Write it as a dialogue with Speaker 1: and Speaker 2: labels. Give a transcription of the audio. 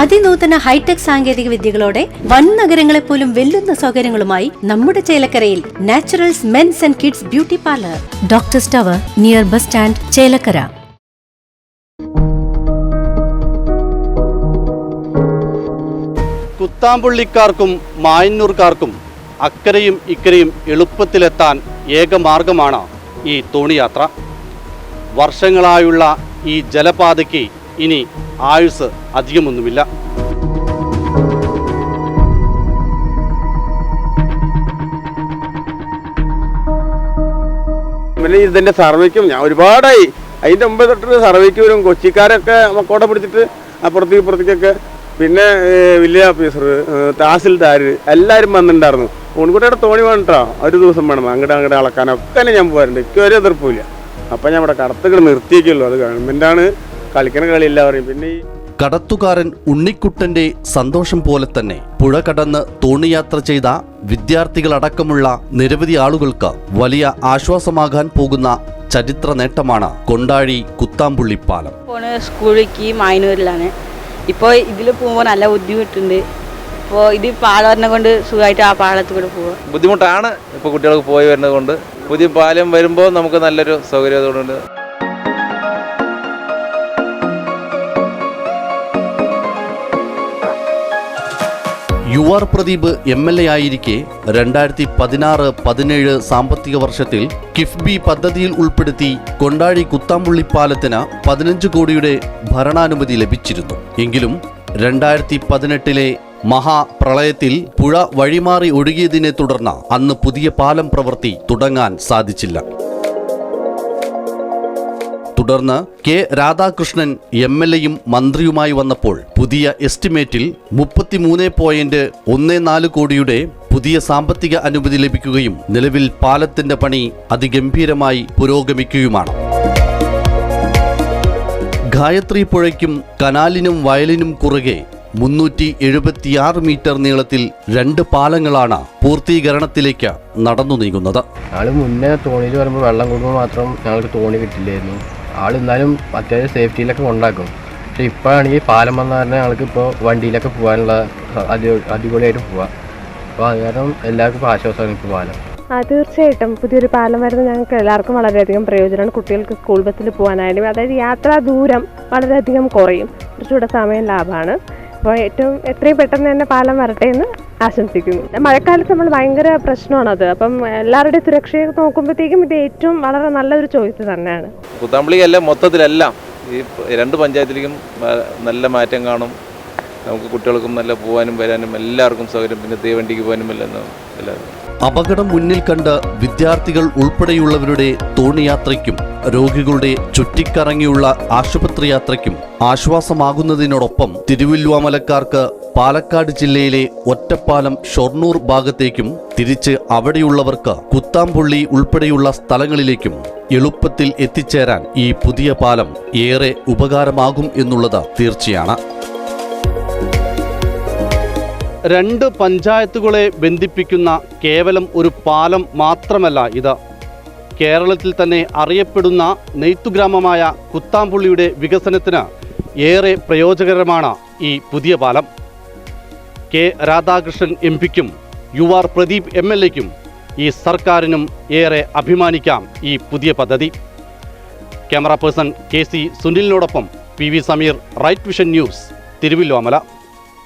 Speaker 1: അതിനൂതന hi tech സാങ്കേതിക വിദ്യകളോടെ വൻ നഗരങ്ങളെ പോലും വെല്ലുന്ന സൗകര്യങ്ങളുമായി നമ്മുടെ ചേലക്കരയിൽ naturals men's and kids beauty parlour. Doctor tower near bus stand Chelakkara.
Speaker 2: കുത്താമ്പുള്ളിക്കാർക്കും മായന്നൂർക്കാർക്കും അക്കരയും ഇക്കരയും എളുപ്പത്തിലെത്താൻ ഏകമാർഗമാണ് ഈ തോണിയാത്ര. വർഷങ്ങളായുള്ള ഈ ജലപാതയ്ക്ക് ഇനി ആയുസ് അധികമൊന്നുമില്ല.
Speaker 3: പിന്നെ ഇതിന്റെ സർവേക്കും ഞാൻ ഒരുപാടായി. അതിന്റെ മുമ്പ് തൊട്ട് സർവേക്ക് വരും. കൊച്ചിക്കാരൊക്കെ മക്കോടെ പിടിച്ചിട്ട് അപ്പുറത്തേക്ക് ഇപ്പുറത്തേക്കൊക്കെ. പിന്നെ വില്ലേജ് ഓഫീസർ തഹസിൽദാർ എല്ലാവരും വന്നിട്ടുണ്ടായിരുന്നു. പൂൺകുട്ടിയുടെ തോണി വേണ്ടിട്ടാ ഒരു ദിവസം വേണം. അങ്ങോട്ട് അങ്ങോട്ട് അളക്കാനൊക്കെ ഞാൻ പോകാറുണ്ട് എനിക്ക് ഒരു എതിർപ്പില്ല അപ്പം ഞാൻ ഇവിടെ കടത്തുകൾ നിർത്തിയേക്കുള്ളൂ. അത് ഗവൺമെന്റാണ് കളിക്കണ കളിയില്ല പറയും. പിന്നെ ഈ
Speaker 2: കടത്തുകാരൻ ഉണ്ണിക്കുട്ടന്റെ സന്തോഷം പോലെ തന്നെ പുഴ കടന്ന് തോണിയാത്ര ചെയ്ത വിദ്യാർത്ഥികളടക്കമുള്ള നിരവധി ആളുകൾക്ക് വലിയ ആശ്വാസമാകാൻ പോകുന്ന ചരിത്ര നേട്ടമാണ് കൊണ്ടാഴി കുത്താമ്പുള്ളി പാലം.
Speaker 4: പോണ് സ്കൂളിലേക്ക് മായനൂരിലാണ് ഇപ്പോൾ ഇതിൽ പോകുമ്പോൾ നല്ല ബുദ്ധിമുട്ടുണ്ട്. ഇപ്പോൾ ഇത് പാളം കൊണ്ട് സുഖമായിട്ട് ആ പാളത്തിൽ കൂടെ പോവുക
Speaker 5: ബുദ്ധിമുട്ടാണ് ഇപ്പോൾ കുട്ടികൾക്ക് പോയി വരുന്നത് കൊണ്ട്. പുതിയ പാലം വരുമ്പോൾ നമുക്ക് നല്ലൊരു സൗകര്യം അതുകൊണ്ട്
Speaker 2: U R Pradeep M L A ആയിരിക്കെ രണ്ടായിരത്തി പതിനാറ് പതിനേഴ് സാമ്പത്തിക വർഷത്തിൽ കിഫ്ബി പദ്ധതിയിൽ ഉൾപ്പെടുത്തി കൊണ്ടാഴി കുത്താമ്പുള്ളി പാലത്തിന് പതിനഞ്ച് കോടിയുടെ ഭരണാനുമതി ലഭിച്ചിരുന്നു. എങ്കിലും രണ്ടായിരത്തി പതിനെട്ടിലെ മഹാപ്രളയത്തിൽ പുഴ വഴിമാറി ഒഴുകിയതിനെ തുടർന്ന് അന്ന് പുതിയ പാലം പ്രവൃത്തി തുടങ്ങാൻ സാധിച്ചില്ല. തുടർന്ന് കെ രാധാകൃഷ്ണൻ എം എൽ എയും മന്ത്രിയുമായി വന്നപ്പോൾ പുതിയ എസ്റ്റിമേറ്റിൽ മുപ്പത്തിമൂന്ന് പോയിന്റ് ഒന്ന് നാല് കോടിയുടെ പുതിയ സാമ്പത്തിക അനുമതി ലഭിക്കുകയും നിലവിൽ പാലത്തിന്റെ പണി അതിഗംഭീരമായി പുരോഗമിക്കുകയുമാണ്. ഗായത്രി പുഴയ്ക്കും കനാലിനും വയലിനും കുറുകെ മുന്നൂറ്റി എഴുപത്തിയാറ് മീറ്റർ നീളത്തിൽ രണ്ട് പാലങ്ങളാണ് പൂർത്തീകരണത്തിലേക്ക് നടന്നു നീങ്ങുന്നത്.
Speaker 6: ഞങ്ങൾ മുന്നേ തോണിയിൽ വരുമ്പോൾ വെള്ളം കൊടുക്കുമ്പോൾ മാത്രം ഞങ്ങൾക്ക് തോണി കിട്ടില്ലായിരുന്നു. എന്തായാലും അത്യാവശ്യം സേഫ്റ്റിയിലൊക്കെ കൊണ്ടാക്കും. പക്ഷെ ഇപ്പോഴാണെങ്കിൽ പാലം വന്ന കാരണം ആൾക്ക് ഇപ്പോൾ വണ്ടിയിലൊക്കെ പോകാനുള്ള അടി അടിപൊളിയായിട്ട് പോവാം. അപ്പോൾ അത് കാരണം എല്ലാവർക്കും ആശ്വാസമാണ് ഇപ്പോൾ പാലം.
Speaker 7: ആ തീർച്ചയായിട്ടും. പുതിയൊരു പാലം വരുന്നത് ഞങ്ങൾക്ക് എല്ലാവർക്കും വളരെയധികം പ്രയോജനമാണ്. കുട്ടികൾക്ക് സ്കൂൾ ബസ്സിൽ പോകാനായാലും അതായത് യാത്രാ ദൂരം വളരെയധികം കുറയും. കുറച്ചുകൂടെ സമയം ലാഭമാണ്. അപ്പോൾ ഏറ്റവും എത്രയും പെട്ടെന്ന് തന്നെ പാലം വരട്ടെ എന്ന് ആശംസിക്കുന്നു. മഴക്കാലത്ത് നമ്മൾ ഭയങ്കര പ്രശ്നമാണത്. അപ്പം എല്ലാവരുടെയും സുരക്ഷയെ നോക്കുമ്പോഴത്തേക്കും ഇത് ഏറ്റവും വളരെ നല്ലൊരു ചോയ്സ് തന്നെയാണ്.
Speaker 5: പുത്താമ്പളിയല്ല മൊത്തത്തിലെല്ലാം ഈ രണ്ട് പഞ്ചായത്തിലേക്കും നല്ല മാറ്റം കാണും. നമുക്ക് കുട്ടികൾക്കും നല്ല പോകാനും വരാനും എല്ലാവർക്കും സൗകര്യം. പിന്നെ തീവണ്ടിക്ക് പോകാനും എല്ലാം എല്ലാം
Speaker 2: അപകടം മുന്നിൽ കണ്ട് വിദ്യാർത്ഥികൾ ഉൾപ്പെടെയുള്ളവരുടെ തോണിയാത്രയ്ക്കും രോഗികളുടെ ചുറ്റിക്കറങ്ങിയുള്ള ആശുപത്രി യാത്രയ്ക്കും ആശ്വാസമാകുന്നതിനോടൊപ്പം തിരുവില്ലുവാമലക്കാർക്ക് പാലക്കാട് ജില്ലയിലെ ഒറ്റപ്പാലം ഷൊർണൂർ ഭാഗത്തേക്കും തിരിച്ച് അവിടെയുള്ളവർക്ക് കുത്താമ്പുള്ളി ഉൾപ്പെടെയുള്ള സ്ഥലങ്ങളിലേക്കും എളുപ്പത്തിൽ എത്തിച്ചേരാൻ ഈ പുതിയ പാലം ഏറെ ഉപകാരമാകും എന്നുള്ളത് തീർച്ചയാണ്. രണ്ട് പഞ്ചായത്തുകളെ ബന്ധിപ്പിക്കുന്ന കേവലം ഒരു പാലം മാത്രമല്ല ഇത്. കേരളത്തിൽ തന്നെ അറിയപ്പെടുന്ന നെയ്ത്തുഗ്രാമമായ കുത്താമ്പുള്ളിയുടെ വികസനത്തിന് ഏറെ പ്രയോജനകരമാണ് ഈ പുതിയ പാലം. കെ. രാധാകൃഷ്ണൻ എം പിക്കും U R Pradeep M L എക്കും ഈ സർക്കാരിനും ഏറെ അഭിമാനിക്കാം ഈ പുതിയ പദ്ധതി. Camera person K C സുനിലിനോടൊപ്പം P V Sameer right vision news Thiruvilwamala